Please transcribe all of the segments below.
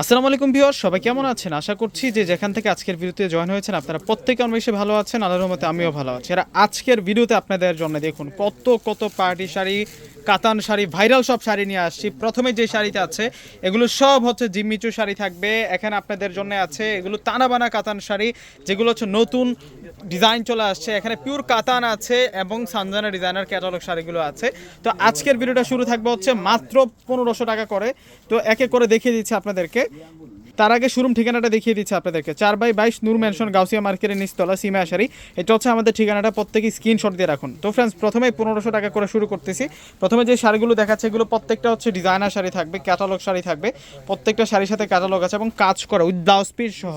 আসসালামু আলাইকুম ভিউয়ার সবাই কেমন আছেন? আশা করছি যে যেখান থেকে আজকের ভিডিওতে জয়েন হয়েছেন, আপনারা প্রত্যেকে অনেক বেশি ভালো আছেন, আল্লাহর রহমতে আমিও ভালো আছি। আর আজকের ভিডিওতে আপনাদের জন্য দেখুন, কত কত পার্টি শাড়ি, কাতান শাড়ি ভাইরাল সব শাড়ি নিয়ে আসছি। প্রথমে যে শাড়িটা আছে, এগুলো সব হচ্ছে জিম্মিচু শাড়ি থাকবে। এখানে আপনাদের জন্য আছে এগুলো তানাবানা কাতান শাড়ি, যেগুলো হচ্ছে নতুন ডিজাইন চলে আসছে। এখানে পিওর কাতান আছে এবং সানজানা ডিজাইনার ক্যাটালগ শাড়িগুলো আছে। তো আজকের ভিডিওটা শুরু থাকবে হচ্ছে মাত্র পনেরোশো টাকা করে। তো একে করে দেখিয়ে দিচ্ছি আপনাদেরকে। তার আগে শোরুম ঠিকানাটা দেখিয়ে দিচ্ছি আপনাদেরকে। চার বাই বাইশ নূর ম্যানশন গাউসিয়া মার্কেটের নিচতলা, সিমা আশারি এটা হচ্ছে আমাদের ঠিকানাটা, প্রত্যেকে স্ক্রিনশট দিয়ে রাখুন। তো ফ্রেন্ডস প্রথমে পনেরোশো টাকা করে শুরু করতেছি। প্রথমে যে শাড়িগুলো দেখাচ্ছে, এগুলো প্রত্যেকটা হচ্ছে ডিজাইনার শাড়ি থাকবে ক্যাটালগ শাড়ি থাকবে। প্রত্যেকটা শাড়ির সাথে ক্যাটালগ আছে এবং কাজ করা উইথ ব্লাউজ পিস সহ।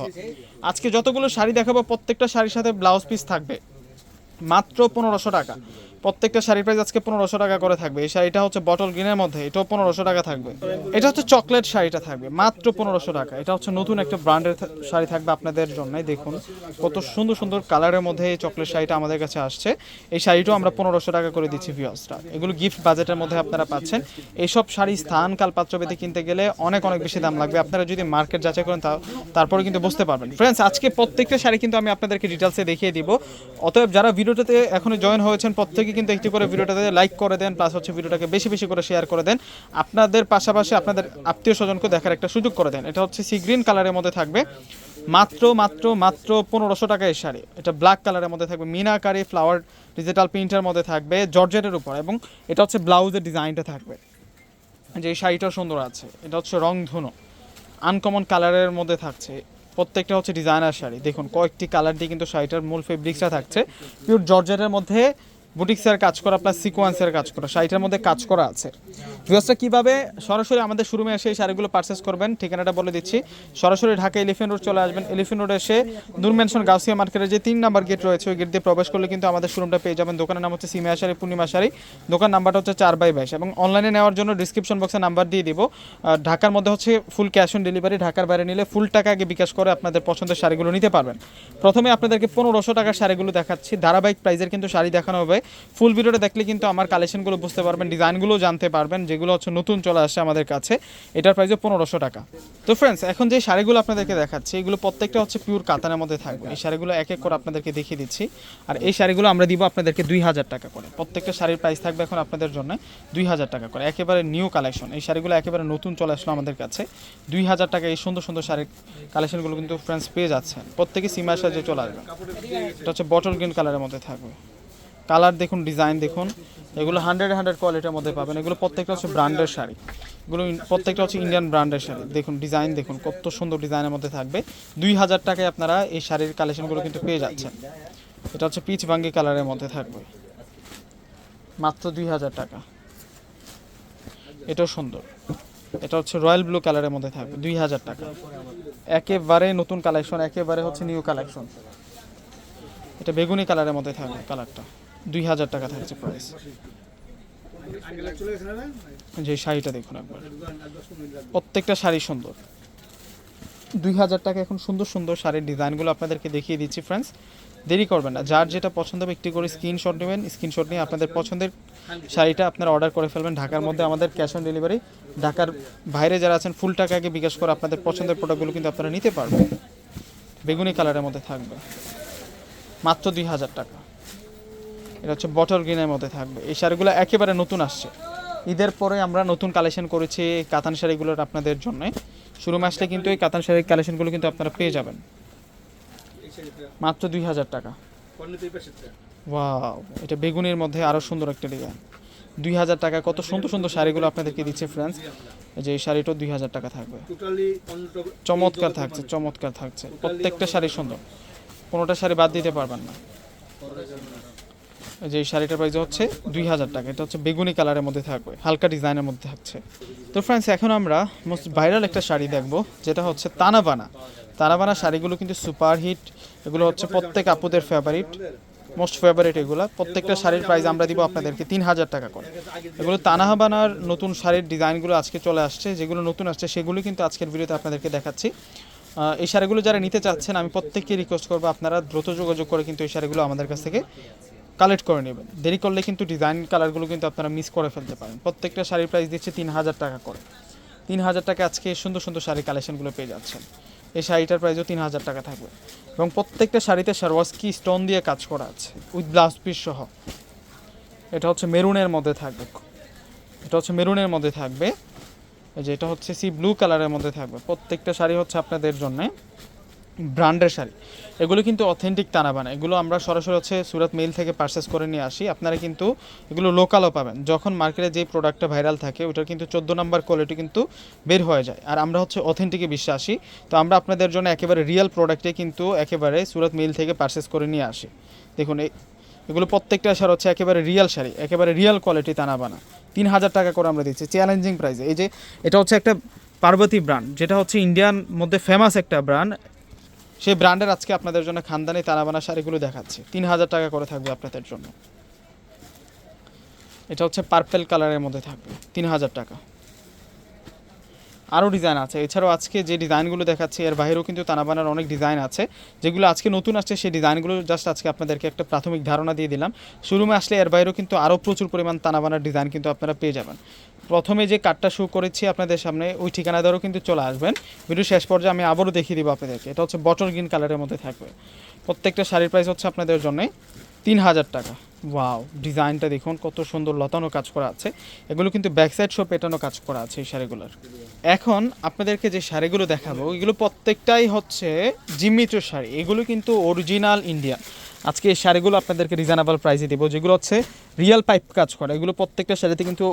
আজকে যতগুলো শাড়ি দেখাবো, প্রত্যেকটা শাড়ির সাথে ব্লাউজ পিস থাকবে। মাত্র পনেরোশো টাকা। প্রত্যেকটা শাড়ির প্রাইস আজকে পনেরোশো টাকা করে থাকবে। এই শাড়িটা হচ্ছে বটল গ্রিনের মধ্যে, এটাও পনেরোশো টাকা থাকবে। এটা হচ্ছে চকলেট শাড়িটা থাকবে, মাত্র পনেরোশো টাকা। এটা হচ্ছে নতুন একটা ব্র্যান্ডের শাড়ি থাকবে আপনাদের জন্য দেখুন। কত সুন্দর সুন্দর কালারের মধ্যে এই চকলেট শাড়িটা আমাদের কাছে আসছে। এই শাড়িটাও আমরা পনেরোশো টাকা করে দিচ্ছি ভিউসটা এগুলো গিফট বাজেটের মধ্যে আপনারা পাচ্ছেন। এইসব শাড়ি স্থান কাল পাত্রবেদে কিনতে গেলে অনেক অনেক বেশি দাম লাগবে। আপনারা যদি মার্কেট যাচাই করেন, তা তারপরে কিন্তু বুঝতে পারবেন। ফ্রেন্ডস আজকে প্রত্যেকটা শাড়ি কিন্তু আমি আপনাদেরকে ডিটেলসে দেখিয়ে দিব। অতএব যারা ভিডিওটাতে এখনও জয়েন হয়েছেন, প্রত্যেকে কিন্তু একটি করে ভিডিওটাতে লাইক করে দেন প্লাস হচ্ছে ভিডিওটাকে বেশি বেশি করে শেয়ার করে দেন। আপনাদের পাশাপাশি আপনাদের আত্মীয় স্বজনকে দেখার একটা সুযোগ করে দেন। এটা হচ্ছে সি গ্রিন কালারের মধ্যে থাকবে। মাত্র মাত্র মাত্র পনেরোশো টাকা শাড়ি। এটা ব্ল্যাক কালারের মধ্যে থাকবে। মিনাকারি ফ্লাওয়ার ডিজিটাল প্রিন্টের মধ্যে থাকবে জর্জেটের উপর এবং এটা হচ্ছে ব্লাউজের ডিজাইনটা থাকবে। যে এই শাড়িটা সুন্দর আছে। এটা হচ্ছে রং ধুনো। আনকমন কালারের মধ্যে থাকছে। প্রত্যেকটা হচ্ছে ডিজাইনার শাড়ি। দেখুন, কয়েকটি কালার দিয়ে কিন্তু শাড়িটার মূল ফেব্রিক্সটা থাকছে। পিওর জর্জেটের মধ্যে বুটিক্সের কাজ করা প্লাস সিকোয়েন্সের কাজ করা, শাড়িটার মধ্যে কাজ করা আছে। ভিউসটা কীভাবে সরাসরি আমাদের শোরুমে এসে এই শাড়িগুলো পারচেস করবেন, ঠিকানাটা বলে দিচ্ছি। সরাসরি ঢাকা এলিফেন্ট রোড চলে আসবেন। এলিফেন্ট রোড এসে নূর ম্যানশন গাউসিয়া মার্কেটের যে তিন নাম্বার গেট রয়েছে, ওই গেট দিয়ে প্রবেশ করলে কিন্তু আমাদের শোরুমটা পেয়ে যাবেন। দোকানের নাম হচ্ছে সিমিয়া শাড়ি পূর্ণিমা শাড়ি দোকান নাম্বারটা হচ্ছে চার বাই বাইশ। এবং অনলাইনে নেওয়ার জন্য ডিসক্রিপশন বক্সে নাম্বার দিয়ে দিব। ঢাকার মধ্যে হচ্ছে ফুল ক্যাশ অন ডেলিভারি ঢাকার বাইরে নিলে ফুল টাকা আগে বিকাশ করে আপনাদের পছন্দের শাড়িগুলো নিতে পারবেন। প্রথমে আপনাদেরকে পনেরোশো টাকার শাড়িগুলো দেখাচ্ছি। ধারাবাহিক প্রাইজের কিন্তু শাড়ি দেখানো হবে। ফুল ভিডিওটা দেখলে কিন্তু আমার কালেকশনগুলো বুঝতে পারবেন ডিজাইনগুলো জানতে পারবেন, যেগুলো হচ্ছে নতুন চলে আসছে আমাদের কাছে। এটার প্রাইসে পনেরোশো টাকা। তো ফ্রেন্ডস এখন যে শাড়িগুলো আপনাদেরকে দেখাচ্ছি, এগুলো প্রত্যেকটা হচ্ছে পিওর কাতানের মধ্যে থাকবে। এই শাড়িগুলো এক এক করে আপনাদেরকে দেখিয়ে দিচ্ছি। আর এই শাড়িগুলো আমরা দিব আপনাদেরকে দুই হাজার টাকা করে। প্রত্যেকটা শাড়ির প্রাইস থাকবে এখন আপনাদের জন্য দুই হাজার টাকা করে। একেবারে নিউ কালেকশন এই শাড়িগুলো একেবারে নতুন চলে আসলো আমাদের কাছে। দুই হাজার টাকা এই সুন্দর সুন্দর শাড়ির কালেকশনগুলো কিন্তু ফ্রেন্ডস পেয়ে যাচ্ছেন। প্রত্যেকে সিমার সাহায্যে চলে আসবে। এটা হচ্ছে বটল গ্রিন কালারের মধ্যে থাকবে। কালার দেখুন, ডিজাইন দেখুন, এগুলো হান্ড্রেড হান্ড্রেড কোয়ালিটির মধ্যে পাবেন। এগুলো প্রত্যেকটা হচ্ছে ব্র্যান্ডের শাড়ি। এগুলো প্রত্যেকটা হচ্ছে ইন্ডিয়ান ব্র্যান্ডের শাড়ি। দেখুন, ডিজাইন দেখুন, কত সুন্দর ডিজাইনের মধ্যে থাকবে। দুই হাজার টাকায় আপনারা এই শাড়ির কালেকশনগুলো কিন্তু পেয়ে যাচ্ছেন। এটা হচ্ছে পিচ ভাঙ্গি কালারের মধ্যে থাকবে। মাত্র দুই হাজার টাকা। এটাও সুন্দর। এটা হচ্ছে রয়্যাল ব্লু কালারের মধ্যে থাকবে, দুই হাজার টাকা। একেবারে নতুন কালেকশন একেবারে হচ্ছে নিউ কালেকশন এটা বেগুনি কালারের মধ্যে থাকবে কালারটা দুই হাজার টাকা থাকছে প্রাইস যে শাড়িটা দেখুন একবার। প্রত্যেকটা শাড়ি সুন্দর। দুই হাজার টাকা এখন সুন্দর সুন্দর শাড়ির ডিজাইনগুলো আপনাদেরকে দেখিয়ে দিচ্ছি ফ্রেন্ডস দেরি করবেন না। যার যেটা পছন্দ হবে একটি করে স্ক্রিনশট নেবেন। স্ক্রিনশট নিয়ে আপনাদের পছন্দের শাড়িটা আপনারা অর্ডার করে ফেলবেন। ঢাকার মধ্যে আমাদের ক্যাশ অন ডেলিভারি ঢাকার বাইরে যারা আছেন ফুল টাকা আগে বিকাশ করে আপনাদের পছন্দের প্রোডাক্টগুলো কিন্তু আপনারা নিতে পারবেন। বেগুনি কালারের মধ্যে থাকবে। মাত্র দুই হাজার টাকা। এটা হচ্ছে বটল গ্রিনের মধ্যে থাকবে। এই শাড়িগুলো একেবারে নতুন আসছে। ঈদের পরে আমরা নতুন কালেকশন করেছি কাতান শাড়িগুলোর আপনাদের জন্য। শুরু আসলে কিন্তু এই কাতান শাড়ির কালেকশনগুলো কিন্তু আপনারা পেয়ে যাবেন। মাত্র দুই হাজার টাকা। ওয়াও এটা বেগুনের মধ্যে আরও সুন্দর একটা ডিজাইন দুই হাজার টাকা কত সুন্দর সুন্দর শাড়িগুলো আপনাদেরকে দিচ্ছে ফ্রেন্ডস যে এই শাড়িটাও দুই হাজার টাকা থাকবে। চমৎকার থাকছে চমৎকার থাকছে। প্রত্যেকটা শাড়ি সুন্দর। কোনোটা শাড়ি বাদ দিতে পারবেন না। যে শাড়িটার প্রাইস হচ্ছে দুই হাজার টাকা। এটা হচ্ছে বেগুনি কালারের মধ্যে থাকবে, হালকা ডিজাইনের মধ্যে থাকছে। তো ফ্রেন্ডস এখন আমরা মোস্ট ভাইরাল একটা শাড়ি দেখব, যেটা হচ্ছে তানাবানা। তানাবানা শাড়িগুলো কিন্তু সুপার হিট এগুলো হচ্ছে প্রত্যেক আপুদের ফেভারিট মোস্ট ফেভারিট এগুলো। প্রত্যেকটা শাড়ির প্রাইস আমরা দিব আপনাদেরকে তিন হাজার টাকা করে। এগুলো তানাহাবানার নতুন শাড়ির ডিজাইনগুলো আজকে চলে আসছে, যেগুলো নতুন আসছে সেগুলো কিন্তু আজকের ভিডিওতে আপনাদেরকে দেখাচ্ছি। এই শাড়িগুলো যারা নিতে চাচ্ছেন, আমি প্রত্যেককে রিকোয়েস্ট করব আপনারা দ্রুত যোগাযোগ করে কিন্তু এই শাড়িগুলো আমাদের কাছ থেকে কালেক্ট করে নেবেন। দেরি করলে কিন্তু ডিজাইন কালারগুলো কিন্তু আপনারা মিস করে ফেলতে পারেন। প্রত্যেকটা শাড়ির প্রাইস দিচ্ছে তিন হাজার টাকা করে। তিন হাজার টাকা আজকে সুন্দর সুন্দর শাড়ি কালেকশনগুলো পেয়ে যাচ্ছেন। এই শাড়িটার প্রাইসও তিন হাজার টাকা থাকবে। এবং প্রত্যেকটা শাড়িতে সারওয়াস্কি স্টোন দিয়ে কাজ করা আছে উইথ ব্লাউজ পিস সহ। এটা হচ্ছে মেরুনের মধ্যে থাকবে। এটা হচ্ছে মেরুনের মধ্যে থাকবে। এই যে এটা হচ্ছে সি ব্লু কালারের মধ্যে থাকবে। প্রত্যেকটা শাড়ি হচ্ছে আপনাদের জন্য। ব্র্যান্ডের শাড়ি। এগুলো কিন্তু অথেন্টিক তানাবানা। এগুলো আমরা সরাসরি হচ্ছে সুরাত মেল থেকে পারচেস করে নিয়ে আসি। আপনারা কিন্তু এগুলো লোকালও পাবেন। যখন মার্কেটে যে প্রোডাক্টটা ভাইরাল থাকে, ওটার কিন্তু চোদ্দ নাম্বার কোয়ালিটি কিন্তু বের হয়ে যায়। আর আমরা হচ্ছে অথেন্টিকে বিশ্বাসী। তো আমরা আপনাদের জন্য একেবারে রিয়েল প্রোডাক্টে কিন্তু একেবারে সুরাত মিল থেকে পারচেস করে নিয়ে আসি। দেখুন এগুলো প্রত্যেকটা শাড়ি হচ্ছে একেবারে রিয়েল শাড়ি, একেবারে রিয়েল কোয়ালিটি তানাবানা। তিন হাজার টাকা করে আমরা দিচ্ছি। চ্যালেঞ্জিং প্রাইসে এই যে, এটা হচ্ছে একটা পার্বতী ব্র্যান্ড যেটা হচ্ছে ইন্ডিয়ান মধ্যে ফেমাস একটা ব্র্যান্ড সেই ব্র্যান্ডের আজকে আপনাদের জন্য খানদানি তানাবানা শাড়িগুলো দেখাচ্ছি। তিন হাজার টাকা করে থাকবে আপনাদের জন্য। এটা হচ্ছে পার্পেল কালারের মধ্যে থাকবে। তিন হাজার টাকা। আরও ডিজাইন আছে। এছাড়াও আজকে যে ডিজাইনগুলো দেখাচ্ছি, এর বাইরেও কিন্তু তানাবানার অনেক ডিজাইন আছে। যেগুলো আজকে নতুন আসছে, সেই ডিজাইনগুলো জাস্ট আজকে আপনাদেরকে একটা প্রাথমিক ধারণা দিয়ে দিলাম। শোরুমে আসলে এর বাইরেও কিন্তু আরও প্রচুর পরিমাণ তানাবানার ডিজাইন কিন্তু আপনারা পেয়ে যাবেন। প্রথমে যে কার্ডটা শো করেছি আপনাদের সামনে, ওই ঠিকানা দ্বারাও কিন্তু চলে আসবেন। ভিডিও শেষ পর্যায়ে আমি আবারও দেখিয়ে দিব আপনাদেরকে। এটা হচ্ছে বটল গ্রিন কালারের মধ্যে থাকবে। প্রত্যেকটা শাড়ির প্রাইস হচ্ছে আপনাদের জন্য তিন হাজার টাকা। ওয়াও ডিজাইনটা দেখুন, কত সুন্দর লতানো কাজ করা আছে। এগুলো কিন্তু ব্যাকসাইড সব পেটানো কাজ করা আছে এই শাড়িগুলোর। এখন আপনাদেরকে যে শাড়িগুলো দেখাবো, এগুলো প্রত্যেকটাই হচ্ছে জিমিত্র শাড়ি। এগুলো কিন্তু অরিজিনাল ইন্ডিয়ান আজকে এই শাড়িগুলো আপনাদেরকে রিজনেবল প্রাইসে দেবো, যেগুলো হচ্ছে রিয়েল পাইপ কাজ করা। এগুলো প্রত্যেকটা শাড়িতে কিন্তু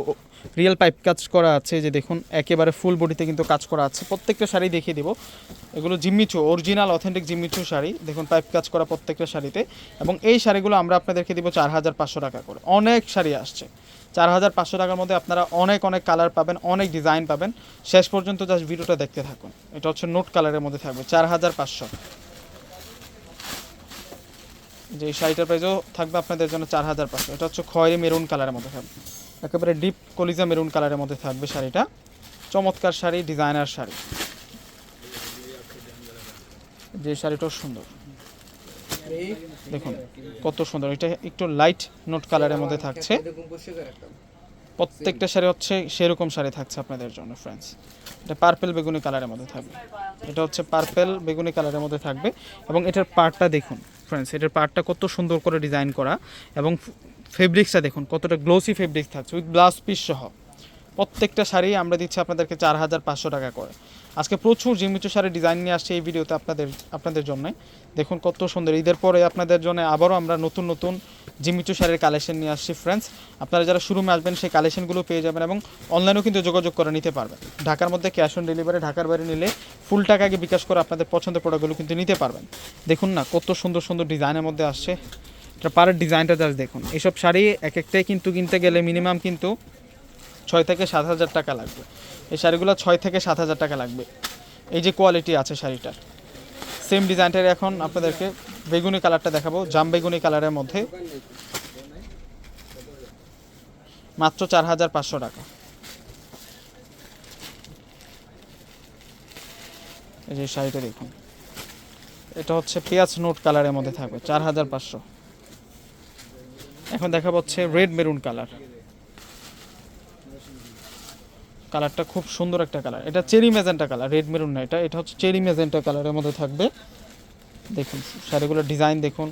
রিয়েল পাইপ কাজ করা আছে যে দেখুন, একেবারে ফুল বডিতে কিন্তু কাজ করা আছে। প্রত্যেকটা শাড়ি দেখিয়ে দিব। এগুলো জিম্মিচু অরিজিনাল অথেন্টিক জিম্মিচু শাড়ি। দেখুন পাইপ কাজ করা প্রত্যেকটা শাড়িতে। এবং এই শাড়িগুলো আমরা আপনাদেরকে দিব চার হাজার পাঁচশো টাকা করে। অনেক শাড়ি আসছে। চার হাজার পাঁচশো টাকার মধ্যে আপনারা অনেক অনেক কালার পাবেন, অনেক ডিজাইন পাবেন। শেষ পর্যন্ত জাস্ট ভিডিওটা দেখতে থাকুন। এটা হচ্ছে নোট কালারের মধ্যে থাকবে, চার হাজার পাঁচশো। যে শাড়িটার প্রাইসও থাকবে আপনাদের জন্য চার হাজার পাঁচশো। এটা হচ্ছে খয়েরি মেরুন কালারের মধ্যে থাকবে। একেবারে ডিপ কলিজা মেরুন কালারের মধ্যে থাকবে শাড়িটা। চমৎকার শাড়ি ডিজাইনার শাড়ি। যে শাড়িটাও সুন্দর। দেখুন, কত সুন্দর। এটা একটু লাইট নোট কালারের মধ্যে থাকছে। প্রত্যেকটা শাড়ি হচ্ছে সেরকম শাড়ি থাকছে আপনাদের জন্য ফ্রেন্ডস এটা পার্পেল বেগুনি কালারের মধ্যে থাকবে। এটা হচ্ছে পার্পেল বেগুনি কালারের মধ্যে থাকবে। এবং এটার পার্টটা দেখুন। ফ্রেন্ডস এটার পার্টটা কত সুন্দর করে ডিজাইন করা এবং ফেব্রিক্সটা দেখুন, কতটা গ্লোসি ফেব্রিক্স থাকছে উইথ ব্লাউজ পিস সহ। প্রত্যেকটা শাড়ি আমরা দিচ্ছি আপনাদেরকে চার হাজার পাঁচশো টাকা করে। আজকে প্রচুর জিমিচু শাড়ি ডিজাইন নিয়ে আসছে এই ভিডিওতে আপনাদের আপনাদের জন্য। দেখুন কত সুন্দর, ঈদের পরে আপনাদের জন্য আবারও আমরা নতুন নতুন জিমিচু শাড়ির কালেকশন নিয়ে আসছি ফ্রেন্ডস আপনারা যারা শুরুমে আসবেন, সেই কালেকশনগুলো পেয়ে যাবেন এবং অনলাইনেও কিন্তু যোগাযোগ করে নিতে পারবেন। ঢাকার মধ্যে ক্যাশ অন ডেলিভারি ঢাকার বাইরে নিলে ফুল টাকা আগে বিকাশ করে আপনাদের পছন্দের প্রোডাক্টগুলো কিন্তু নিতে পারবেন। দেখুন না, কত সুন্দর সুন্দর ডিজাইনের মধ্যে আসছে। এটা পারের ডিজাইনটা দেখুন। এইসব শাড়ি এক একটাই কিন্তু কিনতে গেলে মিনিমাম কিন্তু ছয় থেকে সাত হাজার টাকা লাগবে। এই শাড়িগুলো ছয় থেকে সাত হাজার টাকা লাগবে। এই যে কোয়ালিটি আছে শাড়িটার। সেম ডিজাইনটার এখন আপনাদেরকে বেগুনি কালারটা দেখাবো। জাম বেগুনি কালারের মধ্যে মাত্র চার হাজার পাঁচশো টাকা। এই যে শাড়িটা দেখুন। এটা হচ্ছে পেঁয়াজ নোট কালারের মধ্যে থাকবে, চার হাজার পাঁচশো। এখন দেখা হচ্ছে রেড মেরুন কালার কালারটা খুব সুন্দর একটা কালার। এটা cherry magenta colour, red maroon না এটা। এটা হচ্ছে চেরি মেজেন্টা কালারের মধ্যে থাকবে। দেখুন, শাড়িগুলোর ডিজাইন দেখুন,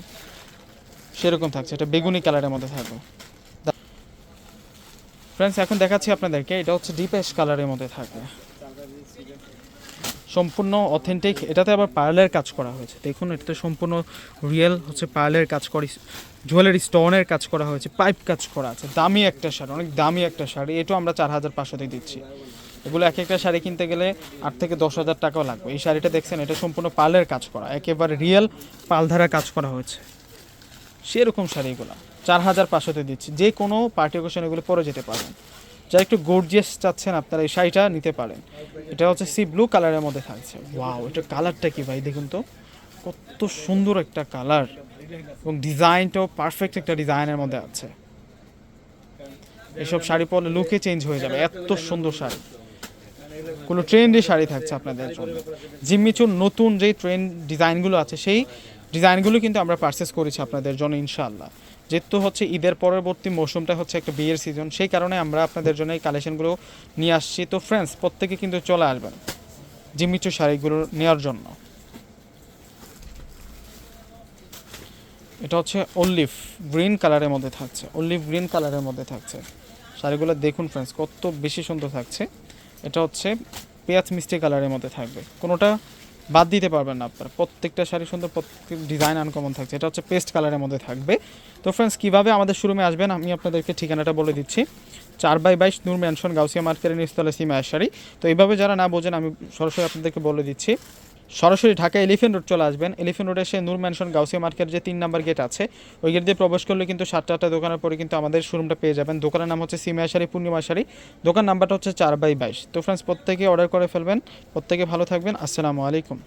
সেরকম থাকছে। এটা বেগুনি কালারের মধ্যে থাকবে। ফ্রেন্ডস, এখন দেখাচ্ছি আপনাদেরকে। এটা হচ্ছে ডিপেস কালারের মধ্যে থাকবে। সম্পূর্ণ অথেন্টিক এটাতে আবার পার্লের কাজ করা হয়েছে। দেখুন, এটাতে সম্পূর্ণ রিয়েল হচ্ছে পার্লের কাজ করি জুয়েলারি স্টোনের কাজ করা হয়েছে পাইপ কাজ করা আছে। দামি একটা শাড়ি, অনেক দামি একটা শাড়ি, এটাও আমরা চার হাজার পাঁচশোতে দিচ্ছি। এগুলো এক একটা শাড়ি কিনতে গেলে আট থেকে দশ হাজার টাকাও লাগবে। এই শাড়িটা দেখছেন, এটা সম্পূর্ণ পার্লের কাজ করা, একেবারে রিয়েল পালধারা কাজ করা হয়েছে। সেরকম শাড়িগুলো চার হাজার পাঁচশোতে দিচ্ছি। যে কোনো পার্টি অকেশন এগুলো পরে যেতে পারবেন। যা একটু গর্জিয়াস চাচ্ছেন আপনারা এই শাড়িটা নিতে পারেন। এটা হচ্ছে সি ব্লু কালারের মধ্যে থাকছে। ওয়াও এটা কালারটা কি ভাই? দেখুন তো। কত সুন্দর একটা কালার এবং ডিজাইনটাও পারফেক্ট একটা ডিজাইনের মধ্যে আছে। এসব শাড়ি পরলে লুকে চেঞ্জ হয়ে যাবে। এত সুন্দর শাড়ি। কোনো ট্রেন্ডি শাড়ি থাকছে আপনাদের জন্য। জিম্মিচুর নতুন যেই ট্রেন্ড ডিজাইনগুলো আছে, সেই ডিজাইনগুলো কিন্তু আমরা পারচেস করেছি আপনাদের জন্য ইনশাআল্লাহ। যেহেতু হচ্ছে ঈদের পরবর্তী মৌসুমটা হচ্ছে একটা বিয়ের সিজন সেই কারণে আমরা আপনাদের জন্য এই কালেকশনগুলো নিয়ে আসছি। তো ফ্রেন্ডস প্রত্যেকে কিন্তু চলে আসবেন জিমিচু শাড়িগুলো নেওয়ার জন্য। এটা হচ্ছে অলিভ গ্রিন কালারের মধ্যে থাকছে। অলিভ গ্রিন কালারের মধ্যে থাকছে। শাড়িগুলো দেখুন ফ্রেন্ডস কত বেশি সুন্দর থাকছে। এটা হচ্ছে পেঁয়াজ মিষ্টি কালারের মধ্যে থাকবে। কোনোটা বাদ দিতে পারবেন না আপনারা। প্রত্যেকটা শাড়ি সুন্দর, প্রত্যেক ডিজাইন আনকমন থাকছে। এটা হচ্ছে পেস্ট কালারের মধ্যে থাকবে। তো ফ্রেন্ডস কীভাবে আমাদের শোরুমে আসবেন? আমি আপনাদেরকে ঠিকানাটা বলে দিচ্ছি। চার বাই বাইশ নূর ম্যানশন গাউসিয়া মার্কেটের নিস্তলে সিমা শাড়ি। তো এইভাবে যারা না বোঝেন, আমি সরাসরি আপনাদেরকে বলে দিচ্ছি। সরাসরি ঢাকা এলিফেন্ট রোড চলে আসবেন। এলিফেন্ট রোডে এসে নূর ম্যানশন গাউসিয়া মার্কেট যে তিন নাম্বার গেট আছে, ওই গেট দিয়ে প্রবেশ করলে কিন্তু সাতটা আটটা দোকানের পরে কিন্তু আমাদের শোরুমটা পেয়ে যাবেন। দোকানের নাম হচ্ছে সিমিয়া শাড়ি পূর্ণিমা শাড়ি দোকান নাম্বারটা হচ্ছে চার বাই বাইশ। তো ফ্রেন্ডস প্রত্যেকে অর্ডার করে ফেলবেন। প্রত্যেকে ভালো থাকবেন। আসসালামু আলাইকুম।